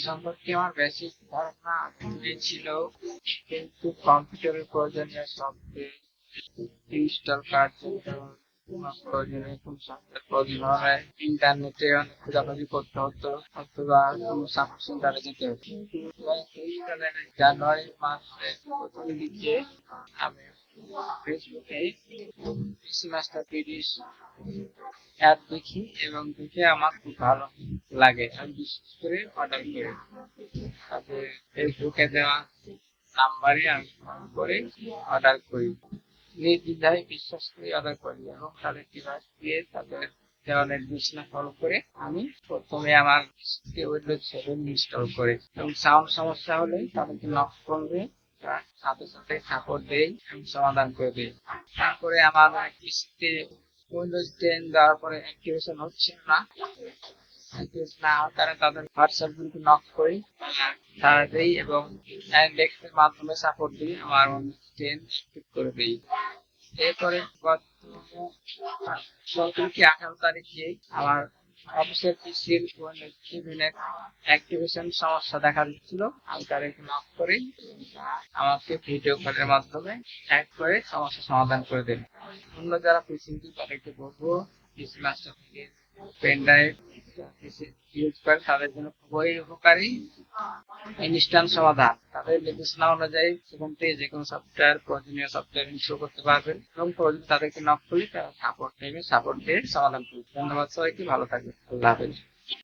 সম্পর্কে আমার ধারণা ছিল কিন্তু কম্পিউটারের প্রয়োজনীয় প্রয়োজন ইন্টারনেটে অনেক খোঁজাখুঁজি করতে হতো অথবা সেন্টারে যেতে হতো জানুয়ারি মাসে প্রথম দিকে আমি ফেসবুকে অ্যাড দেখি এবং দেখে আমার খুব ভালো লাগে। আমি বিশেষ করে অর্ডার করি। তারপরে ফেসবুকে দেওয়া নাম্বারে আমি ফোন করে অর্ডার করি। নির্দ্বিধায় বিশ্বাস করে অর্ডার করি এবং তাদের ডিভাইস দিয়ে তাদের দেওয়া নির্দেশনা ফলো করে আমি প্রথমে আমার উইন্ডোজ সেভেন ইনস্টল করি। এবং সাউন্ড সমস্যা হলে তাদেরকে নক করবে সাথে সাথে সাপোর্ট দেই এবং সমাধান করে দিই। তারপরে আমার পিসিতে উইন্ডোজ টেন দেওয়ার পরে অ্যাক্টিভেশন হচ্ছে না। তাদের হোয়াটসঅ্যাপ গ্রুপে নক করি। দেই এবং ডেস্কের মাধ্যমে সাপোর্ট দিই আমার টেন অ্যাক্টিভ করে দিই। এরপরে গত সতেরো কি আঠারো আমার অফিসের পিসির বিভিন্ন অ্যাক্টিভেশন সমস্যা দেখা দিচ্ছিল। আমি তাদেরকে নক করে আমাকে ভিডিও কলের মাধ্যমে অ্যাড করে সমস্যা সমাধান করে দেন অন্য যারা পিসি, তাদেরকে বলব, PC master pen drive use করেন তাদের জন্য খুবই উপকারী ইনস্ট্যান্ট সমাধান। তাদের নির্দেশনা অনুযায়ী সেখান থেকে যে কোনো সফটওয়্যার প্রয়োজনীয় সফটওয়্যার ইনস্টল করতে পারবেন এবং প্রয়োজন তাদেরকে নক করলে তারা সাপোর্ট নেবে সাপোর্ট দিয়ে সমাধান করবে। ধন্যবাদ সবাইকে, ভালো থাকবে আল্লাহ হাফেজ।